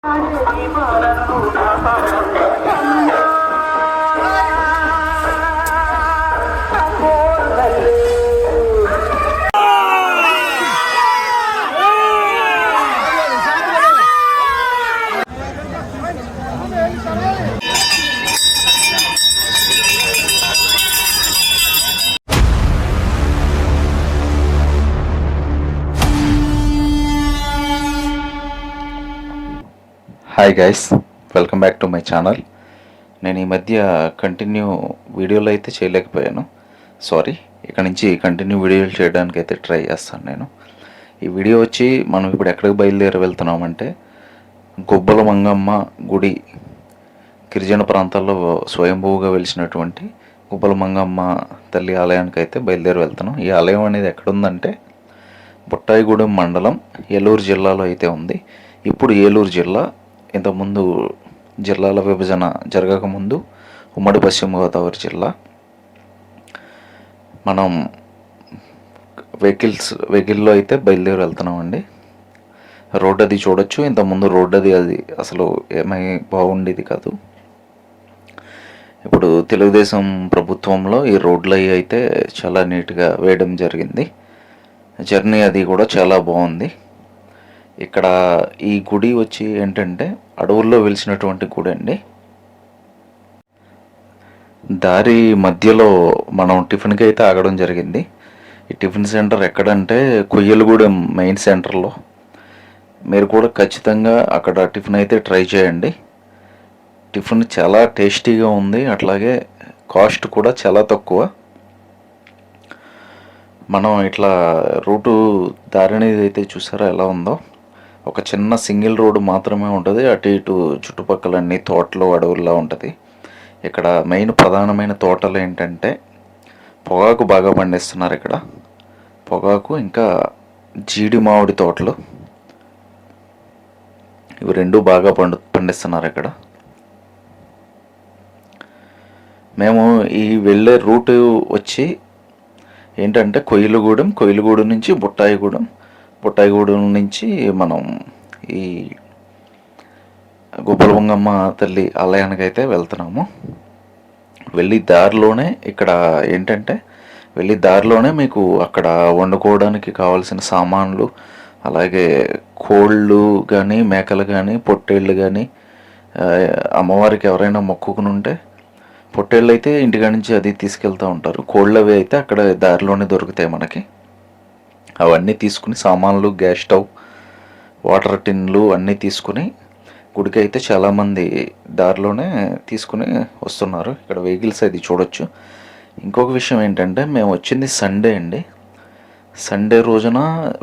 他是一名的国足。hi guys welcome back to my channel నేను ఈ మధ్య కంటిన్యూ వీడియోలు అయితే చేయలేకపోయాను. సారీ ఇక్కడ నుంచి కంటిన్యూ వీడియోలు చేయడానికి అయితే ట్రై చేస్తాను నేను. ఈ వీడియో వచ్చి మనం ఇప్పుడు ఎక్కడికి బయలుదేరి వెళ్తున్నామంటే గొబ్బల మంగమ్మ గుడి గిరిజన ప్రాంతాల్లో స్వయంభూగా వెలిసినటువంటి గుబ్బల మంగమ్మ తల్లి ఆలయానికి అయితే బయలుదేరి వెళ్తున్నాం. ఈ ఆలయం అనేది ఎక్కడుందంటే బుట్టాయిగూడెం మండలం ఏలూరు జిల్లాలో అయితే ఉంది. ఇప్పుడు ఏలూరు జిల్లా ఇంతకుముందు జిల్లాల విభజన జరగకముందు ఉమ్మడి పశ్చిమ గోదావరి జిల్లా. మనం వెహికల్స్ వెహికల్లో అయితే బయలుదేరి వెళ్తున్నామండి. రోడ్ అది చూడొచ్చు. ఇంతకుముందు రోడ్ అది అది అసలు ఏమై బాగుండేది కాదు. ఇప్పుడు తెలుగుదేశం ప్రభుత్వంలో ఈ రోడ్లు అవి అయితే చాలా నీట్గా వేయడం జరిగింది. జర్నీ అది కూడా చాలా బాగుంది. ఇక్కడ ఈ గుడి వచ్చి ఏంటంటే అడవుల్లో వెలిసినటువంటి గుడి అండి. దారి మధ్యలో మనం టిఫిన్కి అయితే ఆగడం జరిగింది. ఈ టిఫిన్ సెంటర్ ఎక్కడంటే కొయ్యలగూడెం మెయిన్ సెంటర్లో. మీరు కూడా ఖచ్చితంగా అక్కడ టిఫిన్ అయితే ట్రై చేయండి. టిఫిన్ చాలా టేస్టీగా ఉంది. అట్లాగే కాస్ట్ కూడా చాలా తక్కువ. మనం ఇట్లా రూటు దారి అనేది అయితే చూసారా ఎలా ఉందో? ఒక చిన్న సింగిల్ రోడ్డు మాత్రమే ఉంటుంది. అటు ఇటు చుట్టుపక్కల అన్ని తోటలు అడవుల్లో ఉంటుంది. ఇక్కడ మెయిన్ ప్రధానమైన తోటలు ఏంటంటే పొగాకు బాగా పండిస్తున్నారు ఇక్కడ. పొగాకు ఇంకా జీడి మామిడి తోటలు. ఇవి రెండు బాగా పండు పండిస్తున్నారు ఇక్కడ. మేము ఈ వెళ్ళే రూట్ వచ్చి ఏంటంటే కొయ్యలగూడెం కొయ్యలగూడెం నుంచి బుట్టాయిగూడెం పుట్టాయిగూడెం నుంచి మనం ఈ గోపాలబంగమ్మ తల్లి ఆలయానికి అయితే వెళ్తున్నాము. వెళ్ళి దారిలోనే ఇక్కడ ఏంటంటే వెళ్ళి దారిలోనే మీకు అక్కడ వండుకోవడానికి కావాల్సిన సామాన్లు అలాగే కోళ్ళు కానీ మేకలు కానీ పొట్టేళ్ళు కానీ అమ్మవారికి ఎవరైనా మొక్కుకుని ఉంటే పొట్టేళ్ళు అయితే ఇంటికాడ నుంచి అది తీసుకెళ్తూ ఉంటారు. కోళ్ళు అవి అయితే అక్కడ దారిలోనే దొరుకుతాయి మనకి. అవన్నీ తీసుకుని సామాన్లు గ్యాస్ స్టవ్ వాటర్ టిన్లు అన్నీ తీసుకుని గుడికి అయితే చాలామంది దారిలోనే తీసుకుని వస్తున్నారు. ఇక్కడ వెహికల్స్ అది చూడొచ్చు. ఇంకొక విషయం ఏంటంటే మేము వచ్చింది సండే అండి. సండే రోజున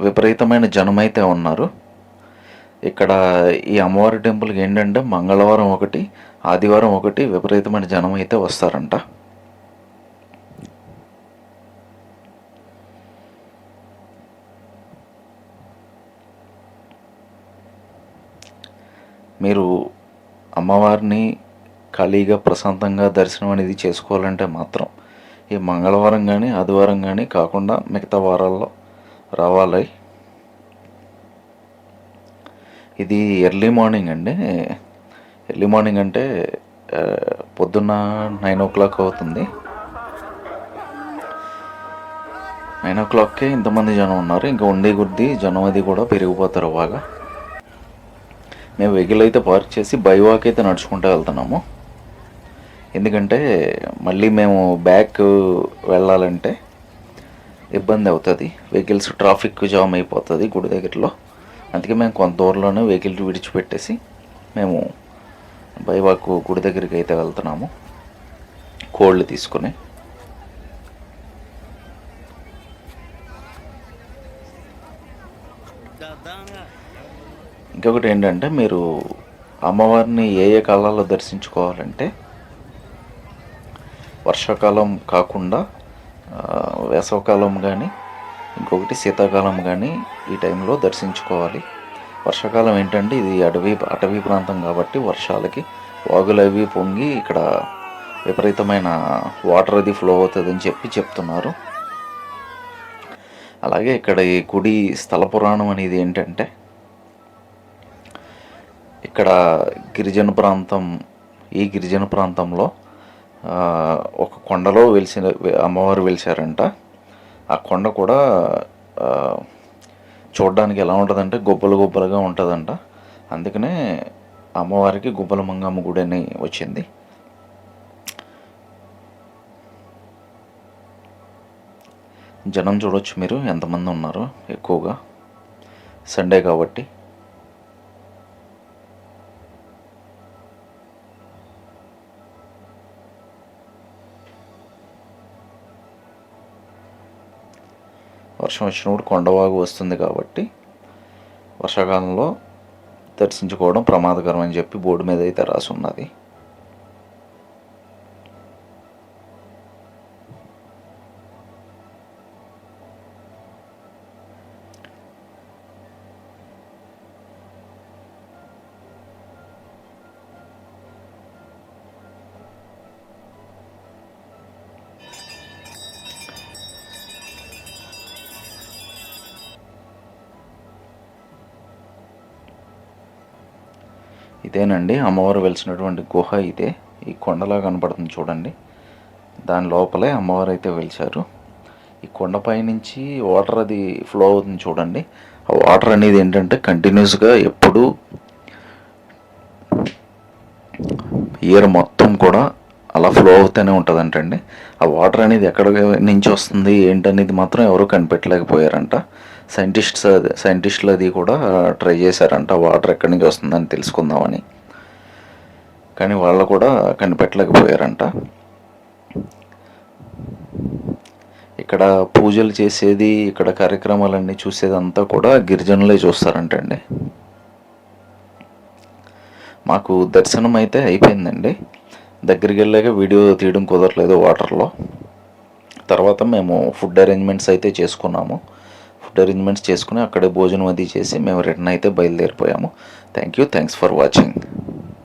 విపరీతమైన జనం అయితే ఉన్నారు. ఇక్కడ ఈ అమ్మవారి టెంపుల్కి ఏంటంటే మంగళవారం ఒకటి ఆదివారం ఒకటి విపరీతమైన జనం అయితే వస్తారంట. మీరు అమ్మవారిని ఖాళీగా ప్రశాంతంగా దర్శనం అనేది చేసుకోవాలంటే మాత్రం ఈ మంగళవారం కానీ ఆదివారం కానీ కాకుండా మిగతా వారాల్లో రావాలి. ఇది ఎర్లీ మార్నింగ్ అండి. ఎర్లీ మార్నింగ్ అంటే పొద్దున్న నైన్ ఓ క్లాక్ అవుతుంది. నైన్ ఓ క్లాక్కే ఇంతమంది జనం ఉన్నారు. ఇంకా ఉండే కొద్దీ జనం అది కూడా పెరిగిపోతారు బాగా. మేము వెహికల్ అయితే పార్క్ చేసి బై వాక్ అయితే నడుచుకుంటూ వెళ్తున్నాము. ఎందుకంటే మళ్ళీ మేము బ్యాక్ వెళ్ళాలంటే ఇబ్బంది అవుతుంది. వెహికల్స్ ట్రాఫిక్ జామ్ అయిపోతుంది గుడి దగ్గరలో. అందుకే మేము కొంత దూరంలోనే వెహికల్ విడిచిపెట్టేసి మేము బైవాకు గుడి దగ్గరికి అయితే వెళ్తున్నాము. కోళ్ళు తీసుకుని. ఇంకొకటి ఏంటంటే మీరు అమ్మవారిని ఏ ఏ కాలాల్లో దర్శించుకోవాలంటే వర్షాకాలం కాకుండా వేసవకాలం కానీ ఇంకొకటి శీతాకాలం కానీ ఈ టైంలో దర్శించుకోవాలి. వర్షాకాలం ఏంటంటే ఇది అడవి అటవీ ప్రాంతం కాబట్టి వర్షాలకి వాగులు అవి పొంగి ఇక్కడ విపరీతమైన వాటర్ అది ఫ్లో అవుతుందని చెప్పి చెప్తున్నారు. అలాగే ఇక్కడ ఈ గుడి స్థల పురాణం అనేది ఏంటంటే ఇక్కడ గిరిజన ప్రాంతం ఈ గిరిజన ప్రాంతంలో ఒక కొండలో వెలిసిన అమ్మవారు వెలిసారంట ఆ కొండ కూడా చూడడానికి ఎలా ఉంటుందంటే గొబ్బలు గుబ్బలుగా ఉంటుందంట. అందుకనే అమ్మవారికి గుబ్బల మంగమ్మ గుడి అని వచ్చింది. జనం చూడొచ్చు మీరు ఎంతమంది ఉన్నారు ఎక్కువగా. సండే కాబట్టి. వర్షం వచ్చినప్పుడు కొండవాగు వస్తుంది కాబట్టి వర్షాకాలంలో దర్శించుకోవడం ప్రమాదకరం అని చెప్పి బోర్డు మీద అయితే రాసి ఉన్నది. ఇదేనండి అమ్మవారు వెలిసినటువంటి గుహ ఇదే. ఈ కొండలా కనపడుతుంది చూడండి. దాని లోపలే అమ్మవారు అయితే వెలిచారు ఈ కొండపై నుంచి వాటర్ అది ఫ్లో అవుతుంది చూడండి. ఆ వాటర్ అనేది ఏంటంటే కంటిన్యూస్గా ఎప్పుడు ఇయర్ మొత్తం కూడా అలా ఫ్లో అవుతూనే ఉంటుందంటండి. ఆ వాటర్ అనేది ఎక్కడ నుంచి వస్తుంది ఏంటనేది మాత్రం ఎవరు కనిపెట్టలేకపోయారంట. సైంటిస్ట్స్ సైంటిస్టులు అది కూడా ట్రై చేశారంట. వాటర్ ఎక్కడి నుంచి వస్తుందని తెలుసుకుందామని. కానీ వాళ్ళు కూడా కనిపెట్టలేకపోయారంట. ఇక్కడ పూజలు చేసేది ఇక్కడ కార్యక్రమాలన్నీ చూసేదంతా కూడా గిరిజనులే చూస్తారంటండి. మాకు దర్శనం అయితే అయిపోయిందండి. దగ్గరికి వెళ్ళాక వీడియో తీయడం కుదరలేదు వాటర్లో. తర్వాత మేము ఫుడ్ అరేంజ్మెంట్స్ అయితే చేసుకున్నాము. ఫుడ్ అరేంజ్మెంట్స్ చేసుకుని అక్కడే భోజనం అది చేసి మేము రిటర్న్ అయితే బయలుదేరిపోయాము. Thank you thanks for watching